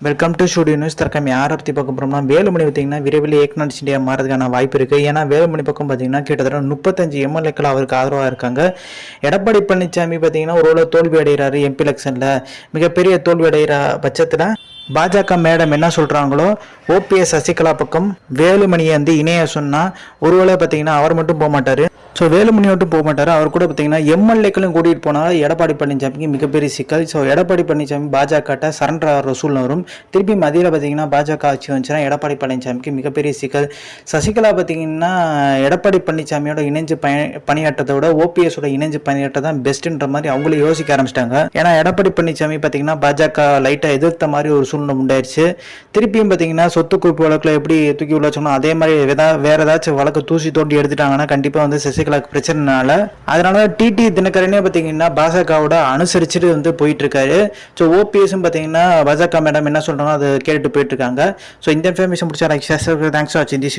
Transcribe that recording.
Welcome to studio news தற்கம் யாரை பற்றி பார்க்க போகிறோம்னா வேலுமணி பார்த்தீங்கன்னா விரைவில் ஏக்நாத் இந்தியா மாறதுக்கான வாய்ப்பு இருக்குது ஏன்னா வேலுமணி பக்கம் பார்த்தீங்கன்னா கிட்டத்தட்ட முப்பத்தஞ்சு எம்எல்ஏக்கள் அவருக்கு ஆதரவாக இருக்காங்க. எடப்பாடி பழனிசாமி பார்த்தீங்கன்னா ஒரு தோல்வி அடைகிறாரு எம்பி எலெக்ஷனில் மிகப்பெரிய தோல்வி அடைகிற பட்சத்தில் பாஜக மேடம் என்ன சொல்கிறாங்களோ ஓபிஎஸ் சசிகலா பக்கம் வேலுமணியை வந்து இணைய சொன்னால் ஒருவேளை பார்த்தீங்கன்னா அவர் மட்டும் போக மாட்டார் ஸோ வேலுமணி மட்டும் போக மாட்டார். அவர் கூட பார்த்தீங்கன்னா எம்எல்ஏக்களும் கூட்டிகிட்டு போனால் எடப்பாடி பழனிசாமிக்கு மிகப்பெரிய சிக்கல். ஸோ எடப்பாடி பழனிசாமி பாஜகட்ட சரண்டர் ஆகிற சூழ்நிலை வரும். திருப்பி மதியில் பார்த்தீங்கன்னா பாஜக ஆட்சி வந்துச்சுன்னா எடப்பாடி பழனிசாமிக்கு மிகப்பெரிய சிக்கல். சசிகலா பார்த்தீங்கன்னா எடப்பாடி பழனிசாமியோட இணைஞ்சு பய பணியாற்றதை விட ஓபிஎஸோட இணைஞ்சு பணியாற்ற தான் பெஸ்ட்டுன்ற மாதிரி அவங்களும் யோசிக்க ஆரம்பிச்சிட்டாங்க. ஏன்னா எடப்பாடி பழனிசாமி பார்த்தீங்கன்னா பாஜக லைட்டாக எதிர்த்த மாதிரி ஒரு சூழ்நிலை உண்டாயிருச்சு. திருப்பியும் பார்த்தீங்கன்னா சொத்து குவிப்பு வழக்கில் எப்படி தூக்கி உள்ள சொன்னோம் அதே மாதிரி எதா வேற ஏதாச்சும் வழக்கு தூசி தோண்டி எடுத்துட்டாங்கன்னா கண்டிப்பாக வந்து கிழக்கு பிரச்சனைனால அதனால டிடி தினகரனே பார்த்தீங்கன்னா பாஜகவோட அனுசரிச்சுட்டு வந்து போயிட்டு இருக்காரு ஸோ ஓபிஎஸும் பார்த்தீங்கன்னா பாஜக மேடம் என்ன சொல்றாங்க அதை கேட்டுட்டு போயிட்டு இருக்காங்க ஸோ இந்த இன்ஃபர்மேஷன் பிடிச்சா தேங்க்ஸ் ஃபார் வாட்சிங் தி